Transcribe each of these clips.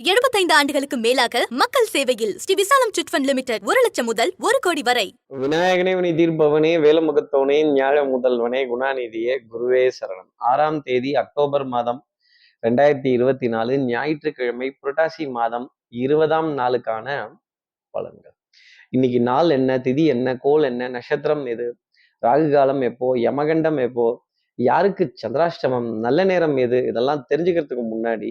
75 ஆண்டுகளுக்கு மேலாக மக்கள் சேவையில் ஸ்ரீ விசாலம் சிட்ஃபண்ட் லிமிடெட் ஒரு லட்சம் முதல் ஒரு கோடி வரை. விநாயகனே வினி தீர்ப்பவனே வேலமுகத்தவனே ஞாழ முதல்வனே குணாநிதியே குருவே சரணம். ஆறாம் தேதி அக்டோபர் மாதம் ரெண்டாயிரத்தி இருபத்தி நாலு ஞாயிற்றுக்கிழமை புரட்டாசி மாதம் இருபதாம் நாளுக்கான பலன்கள். இன்னைக்கு நாள் என்ன திதி என்ன கோல் என்ன நட்சத்திரம் எது ராகு காலம் எப்போ யமகண்டம் எப்போ யாருக்கு சந்திராஷ்டமம் நல்ல நேரம் எது இதெல்லாம் தெரிஞ்சுக்கிறதுக்கு முன்னாடி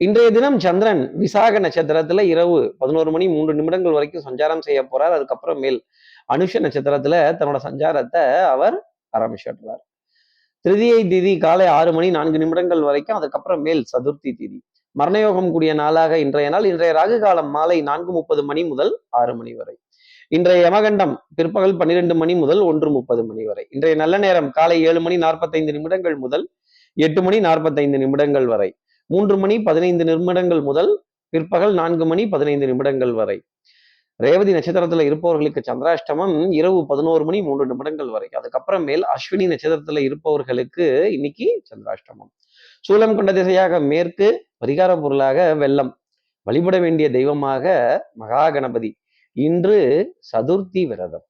இன்றைய தினம் சந்திரன் விசாக நட்சத்திரத்துல இரவு பதினோரு மணி மூன்று நிமிடங்கள் வரைக்கும் சஞ்சாரம் செய்ய போறார். அதுக்கப்புறம் மேல் அனுஷ நட்சத்திரத்துல தன்னோட சஞ்சாரத்தை அவர் ஆரம்பிச்சிடுறார். திருதியை திதி காலை ஆறு மணி நான்கு நிமிடங்கள் வரைக்கும் அதுக்கப்புறம் மேல் சதுர்த்தி திதி. மரணயோகம் கூடிய நாளாக இன்றைய நாள். இன்றைய ராகு காலம் மாலை நான்கு முப்பது மணி முதல் ஆறு மணி வரை. இன்றைய யமகண்டம் பிற்பகல் பன்னிரெண்டு மணி முதல் ஒன்று முப்பது மணி வரை. இன்றைய நல்ல நேரம் காலை ஏழு மணி நாற்பத்தைந்து நிமிடங்கள் முதல் எட்டு மணி நாற்பத்தைந்து நிமிடங்கள் வரை. மூன்று மணி பதினைந்து நிமிடங்கள் முதல் பிற்பகல் நான்கு மணி பதினைந்து நிமிடங்கள் வரை. ரேவதி நட்சத்திரத்துல இருப்பவர்களுக்கு சந்திராஷ்டமம் இரவு பதினோரு மணி மூன்று நிமிடங்கள் வரை. அதுக்கப்புறம் மேல் அஸ்வினி நட்சத்திரத்துல இருப்பவர்களுக்கு இன்னைக்கு சந்திராஷ்டமம். சூலம் கொண்ட திசையாக மேற்கு பரிகார பொருளாக வெள்ளம். வழிபட வேண்டிய தெய்வமாக மகா கணபதி இன்று சதுர்த்தி விரதம்.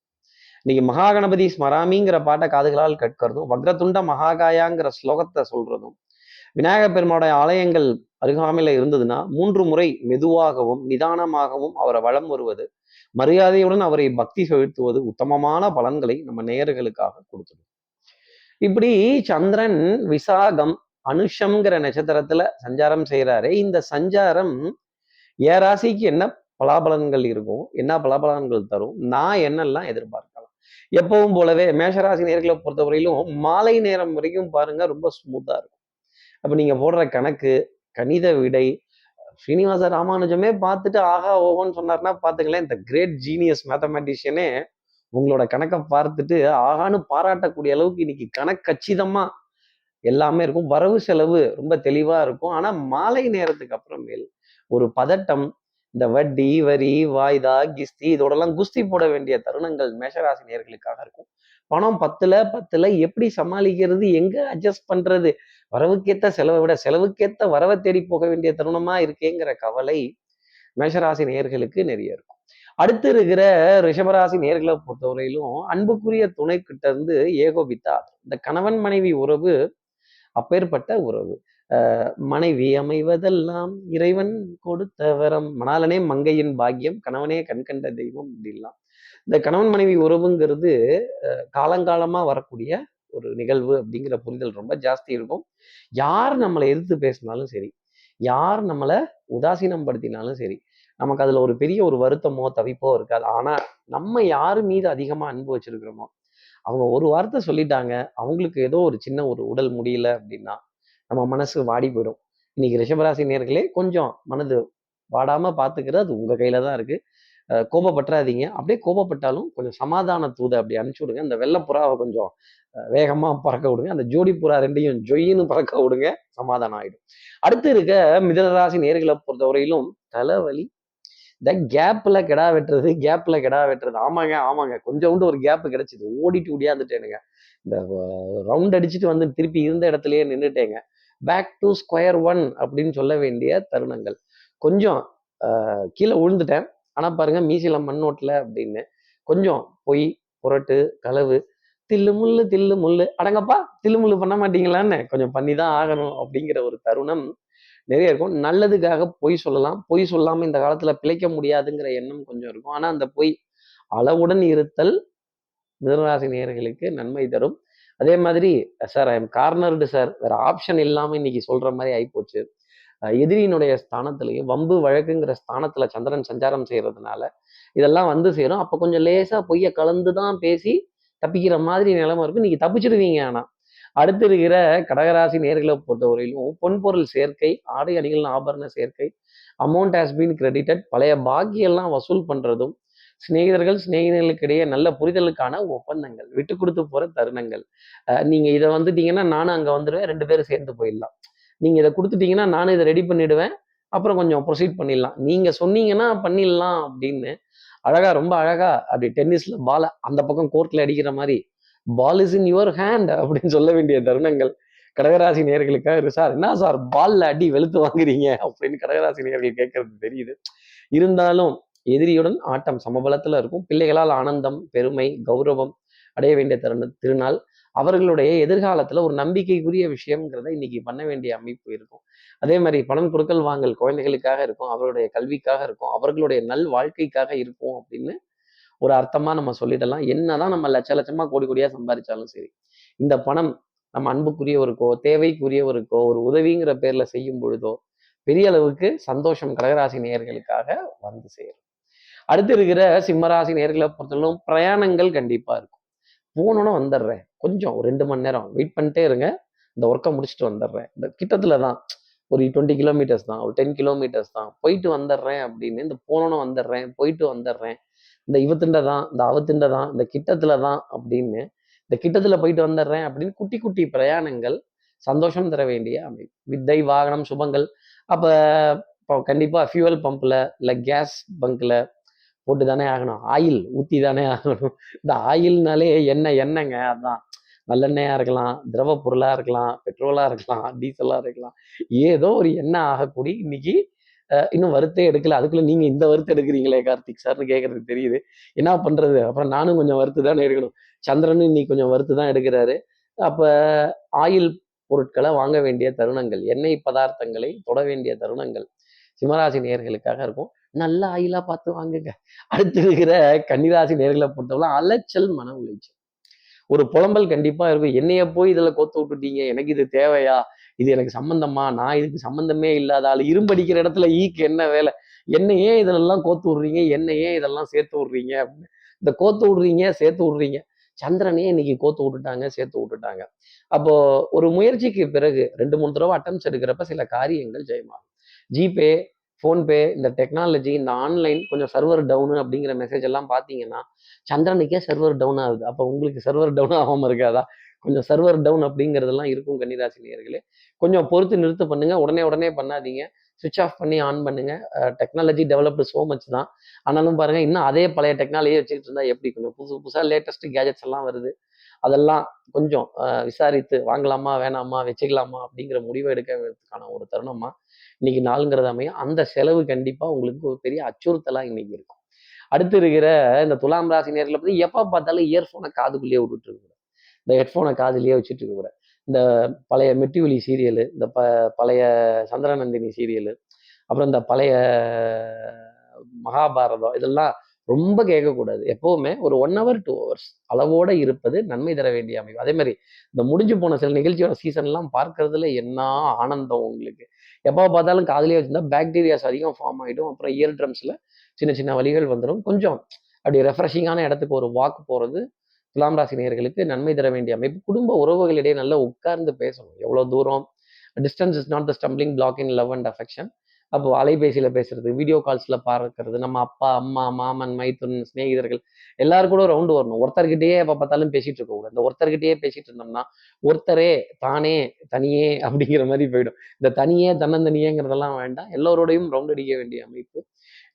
இன்னைக்கு மகா கணபதி ஸ்மராமிங்கிற பாட்டை காதுகளால் கேட்கறதும் வக்ரதுண்ட மகாகாயாங்கிற ஸ்லோகத்தை சொல்றதும் விநாயகர் பெருமாளுடைய ஆலயங்கள் அருகாமையில இருந்ததுன்னா மூன்று முறை மெதுவாகவும் நிதானமாகவும் அவரை வளம் வருவது மரியாதையுடன் அவரை பக்தி செலுத்துவது உத்தமமான பலன்களை நம்ம நேயர்களுக்காக கொடுத்துடும் இப்படி சந்திரன் விசாகம் அனுஷம்ங்கிற நட்சத்திரத்துல சஞ்சாரம் செய்யறாரு இந்த சஞ்சாரம் ஏ ராசிக்கு என்ன பலாபலன்கள் இருக்கும் என்ன பலாபலன்கள் தரும் நான் என்னெல்லாம் எதிர்பார்க்கலாம்? எப்பவும் போலவே மேஷராசி நேர்களை பொறுத்தவரையிலும் மாலை நேரம் வரைக்கும் பாருங்க ரொம்ப ஸ்மூத்தா இருக்கும். அப்ப நீங்க போடுற கணக்கு கணித விடை ஸ்ரீனிவாச ராமானுஜமே பார்த்துட்டு ஆகா ஓகோன்னு சொன்னார்னா பார்த்துங்களேன் இந்த கிரேட் ஜீனியஸ் மேத்தமெட்டிஷியனே உங்களோட கணக்கை பார்த்துட்டு ஆகான்னு பாராட்டக்கூடிய அளவுக்கு இன்னைக்கு கணக்கு கச்சிதமா எல்லாமே இருக்கும். வரவு செலவு ரொம்ப தெளிவா இருக்கும். ஆனா மாலை நேரத்துக்கு அப்புறமேல் ஒரு பதட்டம் இந்த வட்டி வரி வாய்தா கிஸ்தி இதோடலாம் குஸ்தி போட வேண்டிய தருணங்கள் மேஷராசி நேர்களுக்காக இருக்கும். பணம் பத்துல பத்துல எப்படி சமாளிக்கிறது எங்க அட்ஜஸ்ட் பண்றது? வரவுக்கேத்த செலவை விட செலவுக்கேத்த வரவை தேடி போக வேண்டிய தருணமா இருக்கேங்கிற கவலை மேஷராசி நேர்களுக்கு நிறைய இருக்கும். அடுத்து இருக்கிற ரிஷபராசி நேர்களை பொறுத்தவரையிலும் அன்புக்குரிய துணை கிட்ட இருந்து ஏகோபித்தா இந்த கணவன் மனைவி உறவு அப்பேற்பட்ட உறவு. மனைவி அமைவதெல்லாம் இறைவன் கொடுத்த வரம். மணாலனே மங்கையின் பாக்கியம். கணவனே கண்கண்ட தெய்வம். அப்படின்லாம் இந்த கணவன் மனைவி உறவுங்கிறது காலங்காலமாக வரக்கூடிய ஒரு நிகழ்வு அப்படிங்கிற புரிதல் ரொம்ப ஜாஸ்தி இருக்கும். யார் நம்மளை எதிர்த்து பேசினாலும் சரி யார் நம்மளை உதாசீனம் படுத்தினாலும் சரி நமக்கு அதில் ஒரு பெரிய ஒரு வருத்தமோ தவிப்போ இருக்காது. ஆனால் நம்ம யார் மீது அதிகமாக அன்பு வச்சிருக்கிறோமோ அவங்க ஒரு வார்த்தை சொல்லிட்டாங்க அவங்களுக்கு ஏதோ ஒரு சின்ன ஒரு உடல் முடியல அப்படின்னா நம்ம மனசு வாடி போயிடும். இன்னைக்கு ரிஷபராசி நேர்களே கொஞ்சம் மனது வாடாமல் பார்த்துக்கிறது அது உங்கள் கையில தான் இருக்குது கோபப்பட்டுறாதீங்க. அப்படியே கோபப்பட்டாலும் கொஞ்சம் சமாதான தூதை அப்படி அனுப்பிச்சு விடுங்க. அந்த வெள்ளப்புறாவை கொஞ்சம் வேகமா பறக்க விடுங்க. அந்த ஜோடி புறா ரெண்டையும் ஜொயின்னு பறக்க விடுங்க. சமாதானம் ஆயிடும். அடுத்து இருக்க மிதனராசி நேர்களை பொறுத்தவரையிலும் தலைவலி. இந்த கேப்ல கெடா வெட்டுறது கேப்ல கெடா வெட்டுறது. ஆமாங்க ஆமாங்க. கொஞ்சோண்டு ஒரு கேப் கிடைச்சிது. ஓடிட்டு ஓடியாந்துட்டேனுங்க. இந்த ரவுண்ட் அடிச்சுட்டு வந்து திருப்பி இருந்த இடத்துலயே நின்றுட்டேங்க பேக் டு ஸ்கொயர் ஒன் அப்படின்னு சொல்ல வேண்டிய தருணங்கள். கொஞ்சம் கீழே விழுந்துட்டேன். ஆனா பாருங்க மீசில மண்ணோட்டில் அப்படின்னு கொஞ்சம் பொய் புரட்டு களவு தில்லு முள்ளு தில்லு முள்ளு அடங்கப்பா தில்லு முள்ளு பண்ண மாட்டீங்களான்னு கொஞ்சம் பண்ணி தான் ஆகணும் அப்படிங்கிற ஒரு தருணம் நிறைய இருக்கும். நல்லதுக்காக பொய் சொல்லலாம். பொய் சொல்லாம இந்த காலத்துல பிழைக்க முடியாதுங்கிற எண்ணம் கொஞ்சம் இருக்கும். ஆனா அந்த பொய் அளவுடன் இருத்தல் மிதனராசி நேர்களுக்கு நன்மை தரும். அதே மாதிரி sir I am cornered sir. வேற ஆப்ஷன் இல்லாம இன்னைக்கு சொல்ற மாதிரி ஆயிப்போச்சு. எதிரியினுடைய ஸ்தானத்திலையும் வம்பு வழக்குங்கிற ஸ்தானத்துல சந்திரன் சஞ்சாரம் செய்யறதுனால இதெல்லாம் வந்து சேரும். அப்ப கொஞ்சம் லேசா பொய்ய கலந்து தான் பேசி தப்பிக்கிற மாதிரி நிலைமை இருக்கும் இன்னைக்கு தப்பிச்சிருவீங்க ஆனா. அடுத்து இருக்கிற கடகராசி நேர்களை பொறுத்தவரையிலும் பொன்பொருள் சேர்க்கை ஆடை அணிகள் ஆபரண சேர்க்கை அமௌண்ட் ஹாஸ் பீன் கிரெடிட்டட் பழைய பாக்கியெல்லாம் வசூல் பண்றதும் சிநேகிதர்கள் சிநேகிதர்களுக்கு இடையே நல்ல புரிதலுக்கான ஒப்பந்தங்கள் விட்டு கொடுத்து போற தருணங்கள். நீங்கள் நீங்க இதை வந்துட்டீங்கன்னா நானும் அங்க வந்துடுவேன் ரெண்டு பேரும் சேர்ந்து போயிடலாம். நீங்கள் இதை கொடுத்துட்டீங்கன்னா நானும் இதை ரெடி பண்ணிவிடுவேன் அப்புறம் கொஞ்சம் ப்ரொசீட் பண்ணிடலாம். நீங்கள் சொன்னீங்கன்னா பண்ணிடலாம் அப்படின்னு. அழகாக ரொம்ப அழகா அப்படி டென்னிஸில் பால அந்த பக்கம் கோர்ட்டில் அடிக்கிற மாதிரி ball is in your hand அப்படின்னு சொல்ல வேண்டிய தருணங்கள். கடகராசி நேர்களுக்காக இருக்கு சார் என்ன சார் பால்ல அடி வெளுத்து வாங்குறீங்க? அப்படின்னு கடகராசி நேர்கள் கேட்கறது தெரியுது. இருந்தாலும் எதிரியுடன் ஆட்டம் சமபலத்தில் இருக்கும். பிள்ளைகளால் ஆனந்தம் பெருமை கௌரவம் அடைய வேண்டிய தருண திருநாள். அவர்களுடைய எதிர்காலத்துல ஒரு நம்பிக்கைக்குரிய விஷயம்ங்கிறத இன்னைக்கு பண்ண வேண்டிய அமைப்பு இருக்கும். அதே மாதிரி பணம் கொடுக்கல் வாங்கல் குழந்தைகளுக்காக இருக்கும் அவருடைய கல்விக்காக இருக்கும் அவர்களுடைய நல் வாழ்க்கைக்காக இருக்கும் அப்படின்னு ஒரு அர்த்தமா நம்ம சொல்லிடலாம். என்னதான் நம்ம லட்ச லட்சமா கோடி கோடியா சம்பாதிச்சாலும் சரி இந்த பணம் நம்ம அன்புக்குரியவருக்கோ தேவைக்குரியவருக்கோ ஒரு உதவிங்கிற பேர்ல செய்யும் பொழுதோ பெரிய அளவுக்கு சந்தோஷம் கடகராசி நேயர்களுக்காக வந்து சேரும். அடுத்து இருக்கிற சிம்மராசி நேர்களை பொறுத்தவரைக்கும் பிரயாணங்கள் கண்டிப்பா இருக்கும். போனோன்னு வந்துடுறேன். கொஞ்சம் ஒரு ரெண்டு மணி நேரம் வெயிட் பண்ணிட்டே இருங்க. இந்த ஒர்க்கை முடிச்சுட்டு வந்துடுறேன். இந்த கிட்டத்தில் தான் ஒரு டுவெண்ட்டி கிலோமீட்டர்ஸ் தான் ஒரு டென் கிலோமீட்டர்ஸ் தான். போயிட்டு வந்துடுறேன் அப்படின்னு இந்த போனோன்னு வந்துடுறேன் போயிட்டு வந்துடுறேன். இந்த இவத்துண்ட தான் இந்த அவத்துண்ட தான் இந்த கிட்டத்தில் தான் அப்படின்னு இந்த கிட்டத்தில் போயிட்டு வந்துடுறேன் அப்படின்னு குட்டி குட்டி பிரயாணங்கள் சந்தோஷம் தர வேண்டிய அமைப்பு. வித்தை வாகனம் சுபங்கள். அப்போ இப்போ கண்டிப்பாக ஃபியூவல் பம்பில் இல்லை கேஸ் பங்க்கில் போட்டு தானே ஆகணும். ஆயில் ஊற்றி தானே ஆகணும். இந்த ஆயில்னாலே எண்ணெய் எண்ணெய்ங்க அதான். நல்லெண்ணெயாக இருக்கலாம் திரவ பொருளாக இருக்கலாம் பெட்ரோலாக இருக்கலாம் டீசலாக இருக்கலாம். ஏதோ ஒரு எண்ணெய் ஆகக்கூடிய இன்னைக்கு இன்னும் வறுத்தே எடுக்கல. அதுக்குள்ள நீங்க இந்த வருத்தம் எடுக்கிறீங்களே கார்த்திக் சார்னு கேட்கறது தெரியுது. என்ன பண்றது? அப்புறம் நானும் கொஞ்சம் வறுத்து தானே எடுக்கணும். சந்திரனும் இன்னைக்கு கொஞ்சம் வறுத்து தான் எடுக்கிறாரு. அப்ப ஆயில் பொருட்களை வாங்க வேண்டிய தருணங்கள் எண்ணெய் பதார்த்தங்களை தொட வேண்டிய தருணங்கள் சிம்மராசி நேர்களுக்காக இருக்கும். நல்ல ஆயிலா பார்த்து வாங்குங்க. அடுத்து இருக்கிற கன்னிராசி நேர்களை பொறுத்தவரை அலைச்சல் மன உளைச்சல். ஒரு புலம்பல் கண்டிப்பா இருக்கும். என்னைய போய் இதுல கோத்து விட்டுட்டீங்க. எனக்கு இது தேவையா? இது எனக்கு சம்பந்தமா? நான் இதுக்கு சம்பந்தமே இல்லாத ஆள். இரும்படிக்கிற இடத்துல ஈக்கு என்ன வேலை? என்ன ஏன் இதெல்லாம் கோத்து விடுறீங்க? என்ன ஏன் இதெல்லாம் சேர்த்து விடுறீங்க? அப்படின்னு. இந்த கோத்து விடுறீங்க சேர்த்து விடுறீங்க. சந்திரனே இன்னைக்கு கோத்து விட்டுட்டாங்க சேர்த்து விட்டுட்டாங்க. அப்போ ஒரு முயற்சிக்கு பிறகு ரெண்டு மூணு தடவை அட்டம்ஸ் எடுக்கிறப்ப சில காரியங்கள் ஜெயமாகும். ஜிபே ஃபோன்பே இந்த டெக்னாலஜி இந்த ஆன்லைன் கொஞ்சம் சர்வர் டவுனு அப்படிங்கிற மெசேஜ் எல்லாம் பார்த்தீங்கன்னா சந்திரனுக்கே சர்வர் டவுன் ஆகுது. அப்போ உங்களுக்கு சர்வர் டவுன் ஆகாமல் இருக்காதா? கொஞ்சம் சர்வர் டவுன் அப்படிங்கிறதெல்லாம் இருக்கும் கன்னிராசி கொஞ்சம் பொறுத்து நிறுத்து பண்ணுங்கள் உடனே உடனே பண்ணாதீங்க. சுவிட்ச் ஆஃப் பண்ணி ஆன் பண்ணுங்க. டெக்னாலஜி டெவலப்டு ஸோ மச் தான். ஆனாலும் பாருங்க இன்னும் அதே பழைய டெக்னாலஜியை வச்சுக்கிட்டு இருந்தால் எப்படி? கொஞ்சம் புதுசு புதுசாக லேட்டஸ்ட் கேஜெட்ஸ் எல்லாம் வருது. அதெல்லாம் கொஞ்சம் விசாரித்து வாங்கலாமா வேணாமா வச்சுக்கலாமா அப்படிங்கிற முடிவை எடுக்கிறதுக்கான ஒரு தருணமாக இன்னைக்கு நாளுங்கிறது அமையும் அந்த செலவு கண்டிப்பாக உங்களுக்கு ஒரு பெரிய அச்சுறுத்தலாக இன்னைக்கு இருக்கும். அடுத்து இருக்கிற இந்த துலாம் ராசி நேரத்தில் பத்தி எப்போ பார்த்தாலும் இயர்ஃபோனை காதுக்குள்ளேயே விட்டுட்டு இருக்கக்கூடாது இந்த ஹெட்ஃபோனை காதுலேயே வச்சுட்டு இருக்கக்கூடாது இந்த பழைய மெட்டிவலி சீரியலு இந்த ப பழைய சந்திரநந்தினி சீரியலு அப்புறம் இந்த பழைய மகாபாரதம் இதெல்லாம் ரொம்ப கேட்கக்கூடாது. எப்பவுமே ஒரு ஒன் ஹவர் டூ ஹவர்ஸ் அளவோட இருப்பது நன்மை தர வேண்டிய அமைப்பு அதே மாதிரி இந்த முடிஞ்சு போன சில நிகழ்ச்சியோட சீசன்லாம் பார்க்கறதுல என்ன ஆனந்தம் உங்களுக்கு? எப்போ பார்த்தாலும் காதுலயே வச்சிருந்தா பாக்டீரியாஸ் அதிகம் ஃபார்ம் ஆகிடும் அப்புறம் இயர் ட்ரம்ஸில் சின்ன சின்ன வழிகள் வந்துடும் கொஞ்சம் அப்படி ரெஃப்ரெஷிங்கான இடத்துக்கு ஒரு வாக்கு போகிறது துலாம் ராசி நேர்களுக்கு நன்மை தர வேண்டிய அமைப்பு. குடும்ப உறவுகளிடையே நல்லா உட்கார்ந்து பேசணும். எவ்வளோ தூரம்? Distance is not the stumbling block in love and affection அப்போ அலைபேசியில் பேசுறது வீடியோ கால்ஸில் பார்க்கறது நம்ம அப்பா அம்மா மாமன் மைத்துன் சிநேகிதர்கள் எல்லாரும் கூட ரவுண்டு வரணும். ஒருத்தர்கிட்டயே எப்போ பார்த்தாலும் பேசிட்டு இருக்கக்கூடாது இந்த ஒருத்தர்கிட்டயே பேசிட்டு இருந்தோம்னா ஒருத்தரே தானே தனியே அப்படிங்கிற மாதிரி போயிடும். இந்த தனியே தன்னந்தனியேங்கிறதெல்லாம் வேண்டாம். எல்லோரோடையும் ரவுண்ட் அடிக்க வேண்டிய அமைப்பு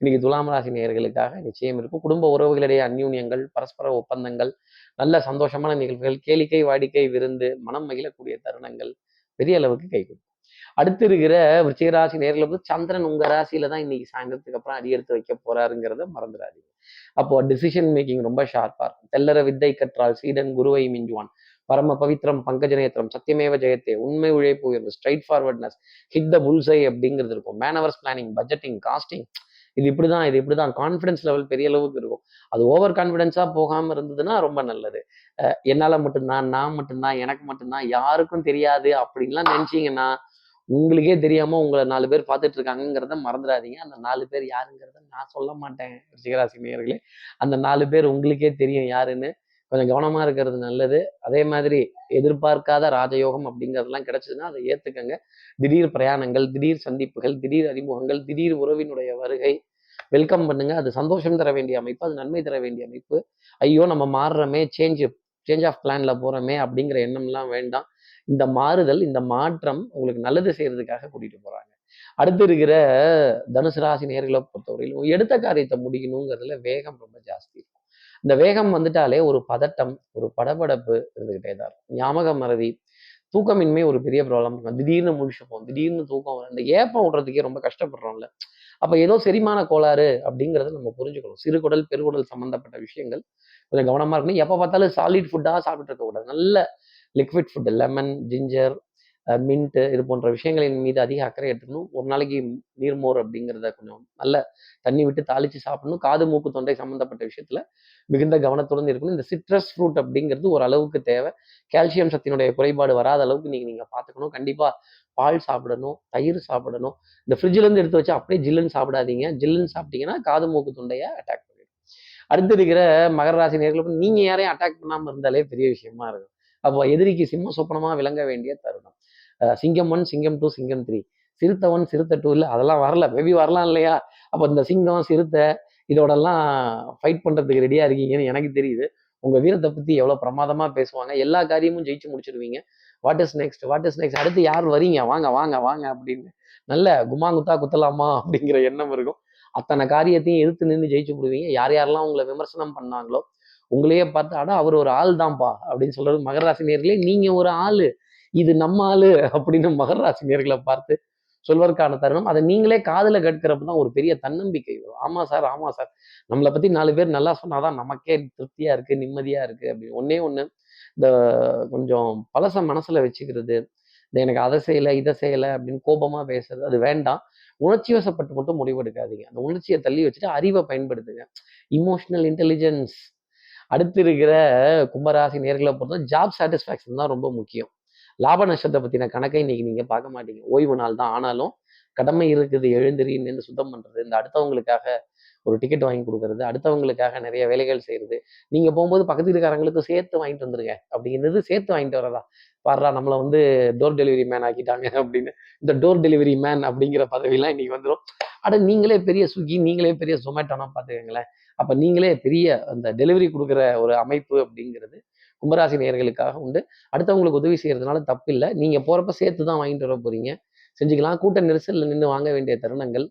இன்னைக்கு துலாம் ராசி நேயர்களுக்காக நிச்சயம் இருக்கும். குடும்ப உறவுகளிடையே அந்யூன்யங்கள் பரஸ்பர ஒப்பந்தங்கள் நல்ல சந்தோஷமான நிகழ்வுகள் கேளிக்கை வாடிக்கை விருந்து மனம் மகிழக்கூடிய தருணங்கள் பெரிய அளவுக்கு கை கொடுக்கும். அடுத்து இருக்கிற விருச்சிகராசி நேரில் வந்து சந்திரன் உங்க ராசியில தான் இன்னைக்கு சாயந்தரத்துக்கு அப்புறம் அடி எடுத்து வைக்க போறாருங்கிறத மறந்துடாதீங்க. அப்போ டிசிஷன் மேக்கிங் ரொம்ப ஷார்ப்பா இருக்கும். தெல்லற வித்தை கற்றால் சீடன் குருவை மிஞ்சுவான். பரம பவித்ரம் பங்கஜநேத்திரம் சத்தியமேவ ஜெயத்தே உண்மை உழைப்பு உயர்வு straight forwardness hit the bullseye அப்படிங்கிறது இருக்கும். மேனவர்ஸ் பிளானிங் பட்ஜெட்டிங் காஸ்டிங் இது இப்படிதான் இது இப்படிதான். கான்ஃபிடன்ஸ் லெவல் பெரிய அளவுக்கு இருக்கும். அது ஓவர் கான்ஃபிடென்ஸா போகாம இருந்ததுன்னா ரொம்ப நல்லது. என்னால மட்டும்தான் நான் மட்டும்தான் எனக்கு மட்டும்தான் யாருக்கும் தெரியாது அப்படின்லாம் நினைச்சீங்கன்னா உங்களுக்கே தெரியாம உங்களை நாலு பேர் பார்த்துட்டு இருக்காங்கிறத மறந்துடாதீங்க. அந்த நாலு பேர் யாருங்கிறத நான் சொல்ல மாட்டேன் ரிஷிகராசி நேயர்களே அந்த நாலு பேர் உங்களுக்கே தெரியும் யாருன்னு. கொஞ்சம் கவனமா இருக்கிறது நல்லது. அதே மாதிரி எதிர்பார்க்காத ராஜயோகம் அப்படிங்கிறதெல்லாம் கிடைச்சதுன்னா அதை ஏத்துக்கங்க. திடீர் பிரயாணங்கள் திடீர் சந்திப்புகள் திடீர் அறிமுகங்கள் திடீர் உறவினுடைய வருகை. வெல்கம் பண்ணுங்க. அது சந்தோஷம் தர வேண்டிய அமைப்பு அது நன்மை தர வேண்டிய அமைப்பு. ஐயோ நம்ம மாறுறோமே சேஞ்ச் சேஞ்ச் ஆஃப் பிளான்ல போறோமே அப்படிங்கிற எண்ணம்லாம் வேண்டாம். இந்த மாறுதல் இந்த மாற்றம் உங்களுக்கு நல்லது செய்யறதுக்காக கூட்டிட்டு போறாங்க. அடுத்து இருக்கிற தனுசு ராசி நேர்களை பொறுத்தவரையிலும் எடுத்த காரியத்தை முடிக்கணுங்கிறதுல வேகம் ரொம்ப ஜாஸ்தி இருக்கும். இந்த வேகம் வந்துட்டாலே ஒரு பதட்டம் ஒரு படபடப்பு இருந்துகிட்டே தான் இருக்கும். ஞாபக மறதி தூக்கமின்மை ஒரு பெரிய ப்ராப்ளம் இருக்கும். திடீர்னு முழிச்சுப்போம் திடீர்னு தூக்கம் வரும். இந்த ஏப்பம் விடுறதுக்கே ரொம்ப கஷ்டப்படுறோம்ல. அப்போ ஏதோ செரிமான கோளாறு அப்படிங்கிறத நம்ம புரிஞ்சுக்கணும். சிறுகுடல் பெருகுடல் சம்மந்தப்பட்ட விஷயங்கள் கொஞ்சம் கவனமா இருக்கணும். எப்போ பார்த்தாலும் சாலிட் ஃபுட்டா சாப்பிட்டு இருக்க கூடாது நல்ல liquid food lemon ginger mint இது போன்ற விஷயங்களின் மீது அதிக அக்கறை எடுத்துக்கணும். ஒரு நாளைக்கு நீர்மோர் அப்படிங்கிறத கொஞ்சம் நல்ல தண்ணி விட்டு தாளித்து சாப்பிடணும். காது மூக்கு தொண்டை சம்மந்தப்பட்ட விஷயத்தில் மிகுந்த கவனத்துடன் இருக்கணும். இந்த சிட்ரஸ் ஃப்ரூட் அப்படிங்கிறது ஒரு அளவுக்கு தேவை. கால்சியம் சத்தினுடைய குறைபாடு வராத அளவுக்கு நீங்கள் நீங்கள் பார்த்துக்கணும். கண்டிப்பாக பால் சாப்பிடணும் தயிர் சாப்பிடணும். இந்த ஃப்ரிட்ஜிலேருந்து எடுத்து வச்சு அப்படியே ஜில்லுன்னு சாப்பிடாதீங்க. ஜில்லுன்னு சாப்பிட்டீங்கன்னா காது மூக்கு தொண்டையை அட்டாக் பண்ணிடும். அடுத்து இருக்கிற மகர ராசி நேர்களுக்கு நீங்கள் யாரையும் அட்டாக் பண்ணாமல் இருந்தாலே பெரிய விஷயமா இருக்கும். அப்போ எதிரிக்கு சிம்ம சொப்பனமாக விளங்க வேண்டிய தருணம். சிங்கம் ஒன் சிங்கம் டூ சிங்கம் த்ரீ சிறுத்தை ஒன் சிறுத்தை டூ இல்லை அதெல்லாம் வரல. மேபி வரலாம் இல்லையா? அப்போ இந்த சிங்கம் சிறுத்தை இதோடெல்லாம் ஃபைட் பண்ணுறதுக்கு ரெடியாக இருக்கீங்கன்னு எனக்கு தெரியுது. உங்கள் வீரத்தை பற்றி எவ்வளோ பிரமாதமாக பேசுவாங்க. எல்லா காரியமும் ஜெயிச்சு முடிச்சிருவீங்க. What is next what is next அடுத்து யார் வரீங்க? வாங்க வாங்க வாங்க அப்படின்னு. நல்ல குமா குத்தா குத்தலாமா அப்படிங்கிற எண்ணம் இருக்கும். அத்தனை காரியத்தையும் எதிர்த்து நின்று ஜெயிச்சு விடுவீங்க யார் யாரெல்லாம் உங்களை விமர்சனம் பண்ணாங்களோ உங்களையே பார்த்து அட அவர் ஒரு ஆள் தான்ப்பா அப்படின்னு சொல்றது மகர ராசி நேர்களே நீங்க ஒரு ஆளு. இது நம்ம ஆளு அப்படின்னு மகர ராசி நேர்களை பார்த்து சொல்வதற்கான தருணம். அதை நீங்களே காதில் கேட்கிறப்ப தான் ஒரு பெரிய தன்னம்பிக்கை வரும். ஆமா சார் ஆமா சார். நம்மளை பத்தி நாலு பேர் நல்லா சொன்னாதான் நமக்கே திருப்தியா இருக்கு நிம்மதியா இருக்கு அப்படின்னு. ஒன்னே ஒன்று இந்த கொஞ்சம் பழச மனசுல வச்சுக்கிறது இந்த எனக்கு அதை செய்யலை இதை செய்யலை அப்படின்னு கோபமாக பேசுறது அது வேண்டாம். உணர்ச்சி வசப்பட்டு மட்டும் முடிவெடுக்காதீங்க. அந்த உணர்ச்சியை தள்ளி வச்சுட்டு அறிவை பயன்படுத்துங்க. இமோஷனல் இன்டெலிஜென்ஸ் அடுத்து இருக்கிற கும்பராசி நேர்களை பொறுத்த ஜாப் சாட்டிஸ்ஃபேக்ஷன் தான் ரொம்ப முக்கியம். லாப நஷ்டத்தை பத்தின கணக்கை இன்னைக்கு நீங்க பார்க்க மாட்டீங்க. ஓய்வு நாள் தான். ஆனாலும் கடமை இருக்குது எழுந்திரி நின்று சுத்தம் பண்றது இந்த அடுத்தவங்களுக்காக ஒரு டிக்கெட் வாங்கி கொடுக்கறது அடுத்தவங்களுக்காக நிறைய வேலைகள் செய்யறது. நீங்க போகும்போது பக்கத்து வீட்டுக்காரங்களுக்கும் சேர்த்து வாங்கிட்டு வந்துருங்க. அப்படிங்கிறது சேர்த்து வாங்கிட்டு வரதா பாடுறா நம்மளை வந்து டோர் டெலிவரி மேன் ஆக்கிட்டாங்க அப்படின்னு. இந்த டோர் டெலிவரி மேன் அப்படிங்கிற பதவியெல்லாம் இன்னைக்கு வந்துடும் அட நீங்களே பெரிய ஸ்விக்கி நீங்களே பெரிய ஜொமேட்டோனா பார்த்துக்கங்களேன் அப்போ நீங்களே பெரிய அந்த டெலிவரி கொடுக்குற ஒரு அமைப்பு அப்படிங்கிறது கும்பராசி நேயர்களுக்காக உண்டு. அடுத்தவங்களுக்கு உதவி செய்யறதுனால தப்பு இல்லை. நீங்க போறப்ப சேர்த்து தான் வாங்கிட்டு வர போறீங்க. செஞ்சுக்கலாம். கூட்ட நெரிசலில் நின்று வாங்க வேண்டிய தருணங்கள்.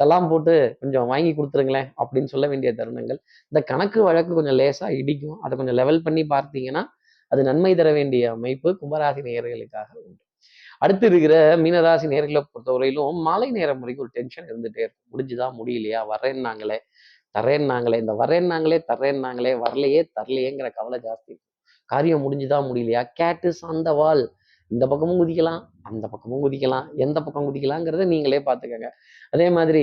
சலாம் போட்டு கொஞ்சம் வாங்கி கொடுத்துருங்களேன் அப்படின்னு சொல்ல வேண்டிய தருணங்கள். இந்த கணக்கு வழக்கு கொஞ்சம் லேசா இடிக்கும். அதை கொஞ்சம் லெவல் பண்ணி பார்த்தீங்கன்னா அது நன்மை தர வேண்டிய அமைப்பு கும்பராசி நேயர்களுக்காக உண்டு. அடுத்து இருக்கிற மீனராசி நேர்களை பொறுத்தவரையிலும் மாலை நேரம் வரைக்கும் ஒரு டென்ஷன் இருந்துட்டே இருக்கும். முடிஞ்சுதா? முடியலையா? வரேன்னாங்களே தரேன்னாங்களே இந்த வரேன்னாங்களே தரேன்னாங்களே வரலையே தரலையேங்கிற கவலை ஜாஸ்தி இருக்கும். காரியம் முடிஞ்சுதா? முடியலையா? கேட்டு அந்த வால் இந்த பக்கமும் குதிக்கலாம் அந்த பக்கமும் குதிக்கலாம் எந்த பக்கம் குதிக்கலாங்கிறத நீங்களே பார்த்துக்கங்க. அதே மாதிரி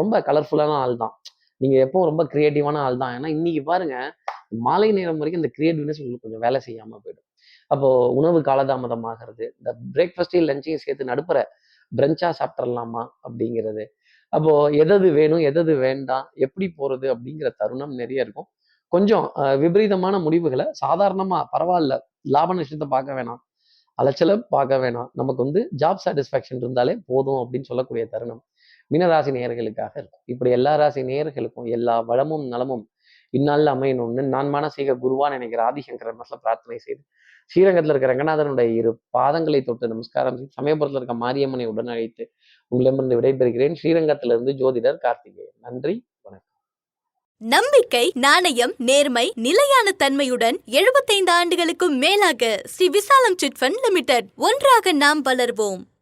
ரொம்ப கலர்ஃபுல்லான ஆள் தான். நீங்க எப்பவும் ரொம்ப கிரியேட்டிவான ஆள் தான். ஏன்னா இன்னைக்கு பாருங்க மாலை நேரம் வரைக்கும் இந்த கிரியேட்டிவ்னஸ் உங்களுக்கு கொஞ்சம் வேலை செய்யாம போயிடும். அப்போ உணவு காலதாமதம் ஆகிறது இந்த பிரேக்ஃபாஸ்டையும் லஞ்சையும் சேர்த்து நடுப்புற பிரெஞ்சா சாப்பிட்றலாமா அப்படிங்கிறது. அப்போ எதது வேணும் எதது வேண்டாம் எப்படி போறது அப்படிங்கிற தருணம் நிறைய இருக்கும். கொஞ்சம் அஹ், விபரீதமான முடிவுகளை சாதாரணமா பரவாயில்ல லாப நஷ்டத்தை பார்க்க வேணாம் அலைச்சலை பார்க்க வேணாம். நமக்கு வந்து ஜாப் சாட்டிஸ்ஃபேக்ஷன் இருந்தாலே போதும் அப்படின்னு சொல்லக்கூடிய தருணம். மீனராசி நேயர்களுக்காக இருக்கும். இப்படி எல்லா ராசி நேயர்களுக்கும் எல்லா வளமும் நலமும் இந்நாளில் அமையணும்னு நான் மானசீக குருவான் நினைக்கிற ஆதிசங்கர மசல பிரார்த்தனை செய்து ஸ்ரீரங்கத்தில் இருக்கிற ரங்கநாதனுடைய இரு பாதங்களை தொட்டு நமஸ்காரம் செய்து சமயபுரத்தில் இருக்க மாரியம்மனை உடன் அழைத்து உங்களிடமிருந்து விடைபெறுகிறேன். ஸ்ரீரங்கத்திலிருந்து ஜோதிடர் கார்த்திகேயன். நன்றி வணக்கம். நம்பிக்கை நாணயம் நேர்மை நிலையான தன்மையுடன் 75 ஆண்டுகளுக்கும் மேலாக ஸ்ரீ விசாலம் சிட்ஃபண்ட் லிமிடெட் ஒன்றாக நாம் வளர்வோம்.